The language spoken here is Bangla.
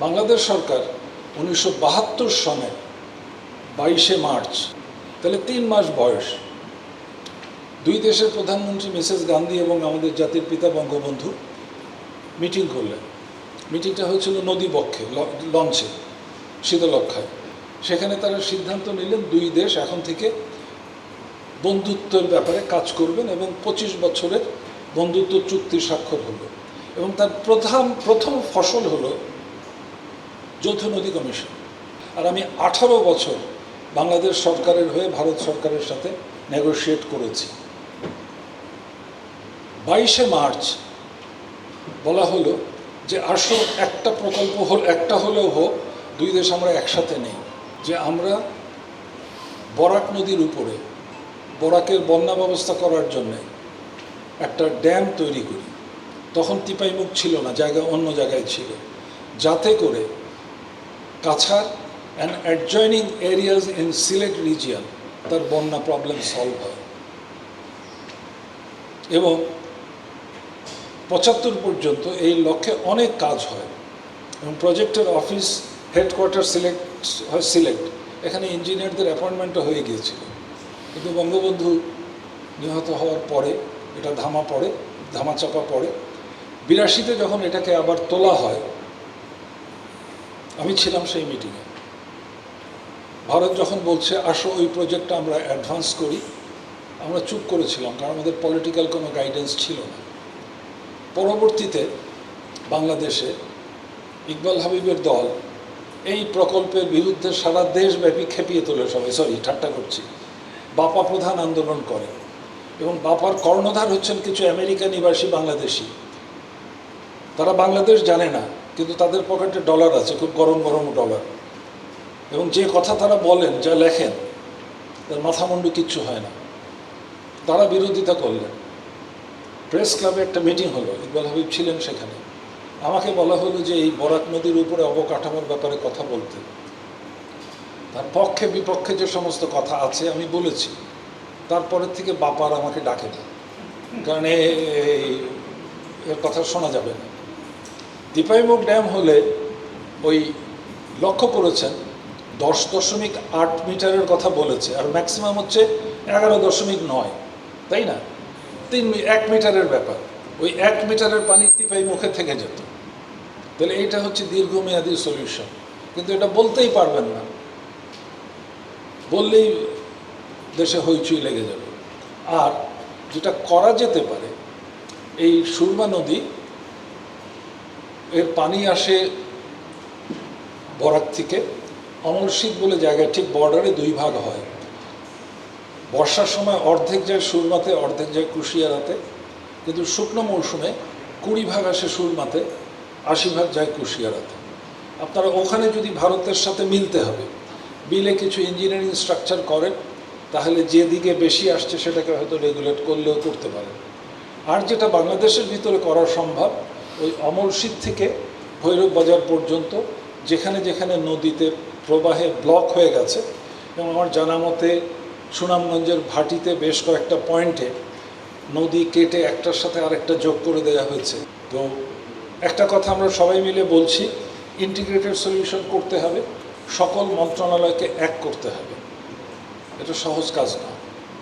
বাংলাদেশ সরকার উনিশশো বাহাত্তর সনে বাইশে মার্চ, তাহলে তিন মাস বয়স। দুই দেশের প্রধানমন্ত্রী মিসেস গান্ধী এবং আমাদের জাতির পিতা বঙ্গবন্ধু মিটিং করলেন। মিটিংটা হয়েছিল নদীবক্ষে লঞ্চে শীতলক্ষায় সেখানে তারা সিদ্ধান্ত নিলেন দুই দেশ এখন থেকে বন্ধুত্বের ব্যাপারে কাজ করবেন এবং পঁচিশ বছরের বন্ধুত্ব চুক্তি স্বাক্ষর হলো এবং তার প্রধান, প্রথম ফসল হলো যৌথ নদী কমিশন। আর আমি আঠারো বছর বাংলাদেশ সরকারের হয়ে ভারত সরকারের সাথে নেগোশিয়েট করেছি। বাইশে মার্চ বলা হলো যে আসো একটা প্রকল্প হল একটা হলেও হোক, দুই দেশ আমরা একসাথে নেই। যে আমরা বরাক নদীর উপরে, বরাকের বন্যা ব্যবস্থা করার জন্যে একটা ড্যাম তৈরি করি। তখন টিপাইমুখ ছিল না, জায়গা অন্য জায়গায় ছিল। যাতে করে Cachar and adjoining areas in Sylhet region তার বন্যা প্রবলেম সলভ হয়। এবং পঁচাত্তর পর্যন্ত এই লক্ষ্যে অনেক কাজ হয়। এবং প্রজেক্টের অফিস হেডকোয়ার্টার সিলেক্ট হয় সিলেক্ট এখানে ইঞ্জিনিয়ারদের অ্যাপয়েন্টমেন্টও হয়ে গিয়েছিল। কিন্তু বঙ্গবন্ধু নিহত হওয়ার পরে, এটা ধামা পড়ে, ধামাচাপা পড়ে। বিরাশিতে যখন এটাকে আবার তোলা হয় আমি ছিলাম সেই মিটিংয়ে ভারত যখন বলছে, আসো, ওই প্রজেক্টটা আমরা অ্যাডভান্স করি, আমরা চুপ করেছিলাম, কারণ আমাদের পলিটিক্যাল কোনো গাইডেন্স ছিল না। পরবর্তীতে বাংলাদেশে ইকবাল হাবিবের দল এই প্রকল্পের বিরুদ্ধে সারা দেশব্যাপী খেপিয়ে তোলে সবাই। সরি ঠাট্টা করছি। বাপা প্রধান আন্দোলন করে এবং বাপার কর্ণধার হচ্ছেন কিছু আমেরিকা নিবাসী বাংলাদেশি। তারা বাংলাদেশ জানে না কিন্তু তাদের পকেটে ডলার আছে, খুব গরম গরম ডলার। এবং যে কথা তারা বলেন, যা লেখেন, তার মাথামুন্ডু কিচ্ছু হয় না। তারা বিরোধিতা করলেন। প্রেস ক্লাবে একটা মিটিং হলো, ইকবাল হাবিব ছিলেন সেখানে। আমাকে বলা হলো যে এই বরাক নদীর উপরে অবকাঠামোর ব্যাপারে কথা বলতে। তার পক্ষে বিপক্ষে যে সমস্ত কথা আছে আমি বলেছি। তারপরের থেকে বাপার আমাকে ডাকে না কারণ এর কথা শোনা যাবে না। দীপাইমুখ ড্যাম হলে ওই লক্ষ্য করেছেন, দশ দশমিক আট মিটারের কথা বলেছে, আর ম্যাক্সিমাম হচ্ছে এগারো দশমিক নয়, তাই না? তিন এক মিটারের ব্যাপার, ওই এক মিটারের পানি টিপাই মুখে থেকে যেত। তাহলে এইটা হচ্ছে দীর্ঘমেয়াদী সলিউশন, কিন্তু এটা বলতেই পারবেন না। বললেই দেশে হইচই লেগে যাবে। আর যেটা করা যেতে পারে, এই সুরমা নদী এর পানি আসে বরাক থেকে। অমরশীত বলে জায়গায় ঠিক বর্ডারে দুই ভাগ হয়। বর্ষার সময় অর্ধেক যায় সুরমাতে, অর্ধেক যায় কুশিয়ারাতে। কিন্তু শুকনো মৌসুমে কুড়ি ভাগ আসে সুরমাতে, আশি ভাগ যায় কুশিয়ারাতে। আপনারা ওখানে যদি ভারতের সাথে মিলতে হবে বিলে কিছু ইঞ্জিনিয়ারিং স্ট্রাকচার করেন, তাহলে যেদিকে বেশি আসছে সেটাকে হয়তো রেগুলেট করলেও করতে পারেন। আর যেটা বাংলাদেশের ভিতরে করা সম্ভব ওই অমরশীত থেকে ভৈরব বাজার পর্যন্ত যেখানে যেখানে নদীতে প্রবাহে ব্লক হয়ে গেছে, এবং আমার জানা মতে সুনামগঞ্জের ভাটিতে বেশ কয়েকটা পয়েন্টে নদী কেটে একটার সাথে আরেকটা যোগ করে দেওয়া হয়েছে। তো একটা কথা আমরা সবাই মিলে বলছি ইন্টিগ্রেটেড সলিউশন করতে হবে, সকল মন্ত্রণালয়কে এক করতে হবে। এটা সহজ কাজ না